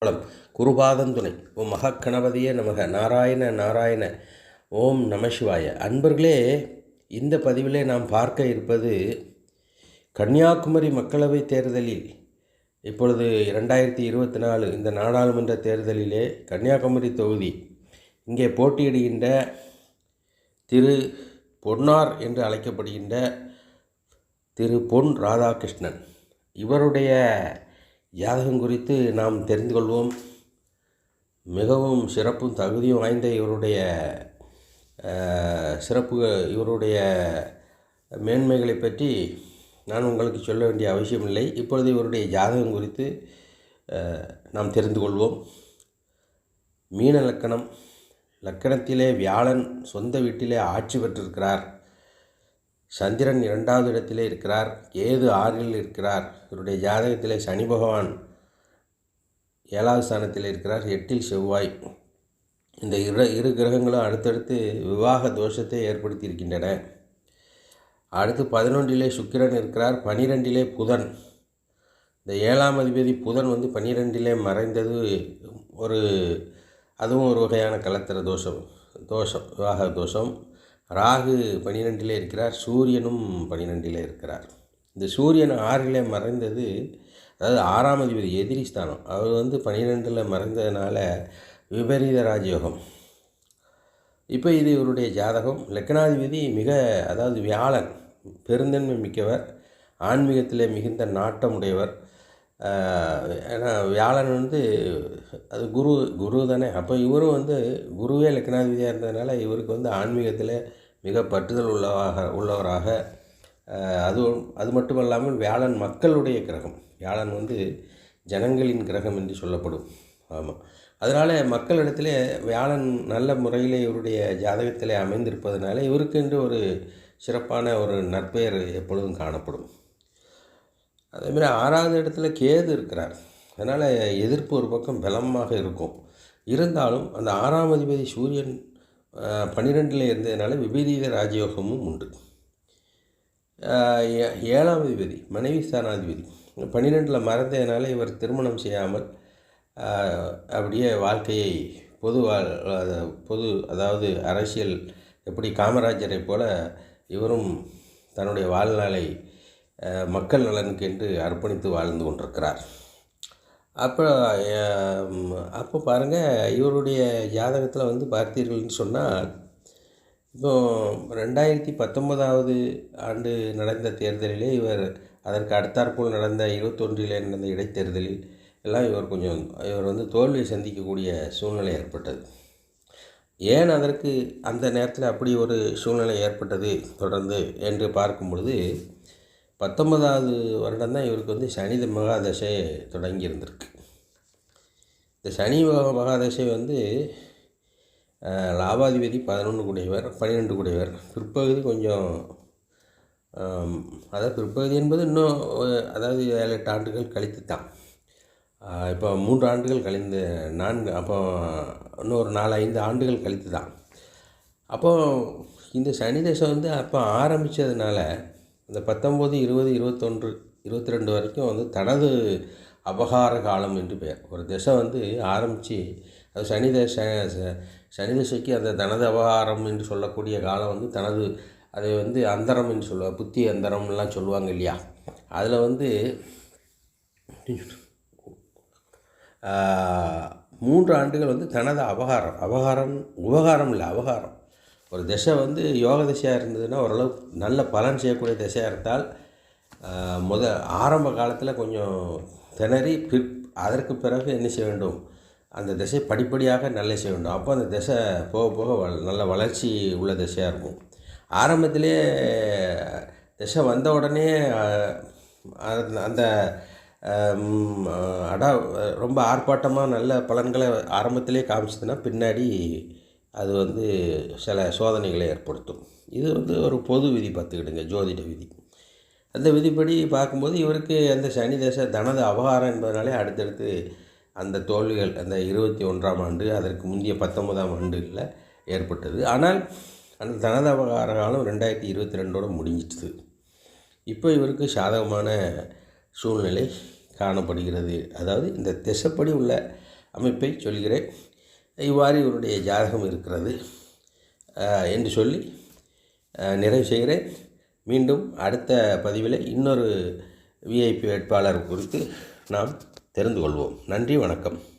மூலம் குருபாதந்துணை. ஓம் மகக்கணபதியே நமக. நாராயண நாராயண. ஓம் நமசிவாய அன்பர்களே இந்த பதிவிலே நாம் பார்க்க இருப்பது கன்னியாகுமரி மக்களவைத் தேர்தலில் இப்பொழுது ரெண்டாயிரத்தி இருபத்தி நாலு இந்த நாடாளுமன்ற தேர்தலிலே கன்னியாகுமரி தொகுதி இங்கே போட்டியிடுகின்ற திரு பொன்னார் என்று அழைக்கப்படுகின்ற திரு பொன் ராதாகிருஷ்ணன். இவருடைய ஜாதகம் குறித்து நாம் தெரிந்து கொள்வோம் மிகவும் சிறப்பும் தகுதியும் வாய்ந்த இவருடைய சிறப்பு இவருடைய மேன்மைகளை பற்றி நான் உங்களுக்கு சொல்ல வேண்டிய அவசியமில்லை. இப்பொழுது இவருடைய ஜாதகம் குறித்து நாம் தெரிந்து கொள்வோம் மீன லக்கணம் லக்கணத்திலே வியாழன் சொந்த வீட்டிலே ஆட்சி பெற்றிருக்கிறார். சந்திரன் இரண்டாவது இடத்திலே இருக்கிறார். கேது ஆறில் இருக்கிறார். இவருடைய ஜாதகத்திலே சனி பகவான் ஏழாவது ஸ்தானத்தில் இருக்கிறார். எட்டில் செவ்வாய். இந்த இரு இரு கிரகங்களும் அடுத்தடுத்து விவாக தோஷத்தை ஏற்படுத்தி இருக்கின்றன அடுத்து பதினொன்றிலே சுக்கிரன் இருக்கிறார். பனிரெண்டிலே புதன். இந்த ஏழாம் அதிபதி புதன் வந்து பன்னிரெண்டிலே மறைந்தது ஒரு அதுவும் ஒரு வகையான கலத்திர தோஷம் தோஷம் விவாக தோஷம். ராகு பனிரெண்டில் இருக்கிறார் சூரியனும் பன்னிரெண்டிலே இருக்கிறார். இந்த சூரியன் ஆறிலே மறைந்தது அதாவது ஆறாம் அதிபதி எதிரி ஸ்தானம். அவர் வந்து பன்னிரெண்டில் மறைந்ததுனால விபரீத ராஜயோகம். இப்போ இது இவருடைய ஜாதகம். லக்னாதிபதி மிக அதாவது வியாழன் பெருந்தன்மை மிக்கவர் ஆன்மீகத்தில் மிகுந்த நாட்டமுடையவர் உடையவர். ஏன்னா வியாழன் வந்து அது குரு குரு தானே. அப்போ இவரும் வந்து குருவே லக்னாதிபதியாக இருந்ததுனால இவருக்கு வந்து ஆன்மீகத்தில் மிக பற்றுதல் உள்ளவாக உள்ளவராக அதுவும் அது மட்டும் இல்லாமல் வியாழன் மக்களுடைய கிரகம். வியாழன் வந்து ஜனங்களின் கிரகம் என்று சொல்லப்படும். ஆமாம் அதனால் மக்களிடத்திலே வியாழன் நல்ல முறையில் இவருடைய ஜாதகத்தில் அமைந்திருப்பதனால இவருக்கென்று ஒரு சிறப்பான ஒரு நற்பெயர் எப்பொழுதும் காணப்படும். அதேமாதிரி ஆறாவது இடத்துல கேது இருக்கிறார். அதனால் எதிர்ப்பு ஒரு பக்கம் பலமாக இருக்கும். இருந்தாலும் அந்த ஆறாம் அதிபதி சூரியன் பன்னிரெண்டில் இருந்ததுனால விபரீத ராஜயோகமும் உண்டு. ஏழாம் அதிபதி மனைவி ஸ்தானாதிபதி. பன்னிரெண்டில் மறந்ததுனால இவர் திருமணம் செய்யாமல் அப்படியே வாழ்க்கையை பொது வாழ் பொது அதாவது அரசியல் எப்படி காமராஜரை போல இவரும் தன்னுடைய வாழ்நாளை மக்கள் நலனுக்கு என்று அர்ப்பணித்து வாழ்ந்து கொண்டிருக்கிறார். அப்போ அப்போ பாருங்கள் இவருடைய ஜாதகத்தில் வந்து பார்த்தீர்கள்னு சொன்னால் இப்போ ரெண்டாயிரத்தி பத்தொன்பதாவது ஆண்டு நடந்த தேர்தலிலே இவர் அதற்கு அடுத்தாற்போல் நடந்த இருபத்தொன்றிலே நடந்த இடைத்தேர்தலில் எல்லாம் இவர் கொஞ்சம் இவர் வந்து தோல்வியை சந்திக்கக்கூடிய சூழ்நிலை ஏற்பட்டது. ஏன் அதற்கு அந்த நேரத்தில் அப்படி ஒரு சூழ்நிலை ஏற்பட்டது தொடர்ந்து என்று பார்க்கும் பொழுது பத்தொன்பதாவது வருடம் தான் இவருக்கு வந்து சனி மகாதசை தொடங்கி இருந்திருக்கு. இந்த சனி மகாதசை வந்து லாபாதிபதி பதினொன்று கூடியவர் பன்னிரெண்டு கூடியவர். பிற்பகுதி கொஞ்சம் அதாவது பிற்பகுதி என்பது இன்னும் அதாவது ஏழு எட்டு ஆண்டுகள் கழித்து தான். இப்போ மூன்று ஆண்டுகள் கழிந்து நான்கு அப்போ இன்னும் ஒரு நாலு ஐந்து ஆண்டுகள் கழித்து தான். அப்போது இந்த சனி தசை வந்து அப்போ ஆரம்பித்ததுனால இந்த பத்தொம்போது இருபது இருபத்தொன்று இருபத்தி ரெண்டு வரைக்கும் வந்து தனது அபகார காலம் என்று பெயர். ஒரு திசை வந்து ஆரம்பித்து அது சனி தசை சனி தசைக்கு அந்த தனது அபகாரம் என்று சொல்லக்கூடிய காலம் வந்து தனது அதை வந்து அந்தரம் என்று சொல்லுவாங்க புத்தி அந்தரம்லாம் சொல்லுவாங்க இல்லையா? அதில் வந்து மூன்று ஆண்டுகள் வந்து தனது அபகாரம் அபகாரம் உபகாரம் இல்லை அபகாரம். ஒரு திசை வந்து யோக திசையாக இருந்ததுன்னா ஓரளவு நல்ல பலன் செய்யக்கூடிய திசையாக இருந்தால் முத ஆரம்ப காலத்தில் கொஞ்சம் திணறி பிற் அதற்கு பிறகு என்ன செய்ய வேண்டும்? அந்த திசை படிப்படியாக நல்ல செய்ய வேண்டும். அப்போ அந்த திசை போக போக வ நல்ல வளர்ச்சி உள்ள திசையாக இருக்கும். ஆரம்பத்திலே திசை வந்த உடனே அந்த- அந்த அடா ரொம்ப ஆர்ப்பாட்டமாக நல்ல பலன்களை ஆரம்பத்திலே காமிச்சதுன்னா பின்னாடி அது வந்து சில சோதனைகளை ஏற்படுத்தும். இது வந்து ஒரு பொது விதி பார்த்துக்கிடுங்க ஜோதிட விதி. அந்த விதிப்படி பார்க்கும்போது இவருக்கு அந்த சனி தசை தனது அபகாரம் என்பதனாலே அடுத்தடுத்து அந்த தோல்விகள் அந்த இருபத்தி ஒன்றாம் ஆண்டு அதற்கு முந்தைய பத்தொன்பதாம் ஆண்டுகளில் ஏற்பட்டது. ஆனால் அந்த தனது அபகார காலம் ரெண்டாயிரத்தி இருபத்தி ரெண்டோட முடிஞ்சிட்டுது இப்போ இவருக்கு சாதகமான சூழ்நிலை காணப்படுகிறது. அதாவது இந்த திசைப்படி உள்ள அமைப்பை சொல்கிறேன். இவ்வாறு இவருடைய ஜாதகம் இருக்கிறது. என்று சொல்லி நிறைவு செய்கிறேன். மீண்டும் அடுத்த பதிவில் இன்னொரு விஐபி வேட்பாளர் குறித்து நாம் தெரிந்து கொள்வோம். நன்றி வணக்கம்.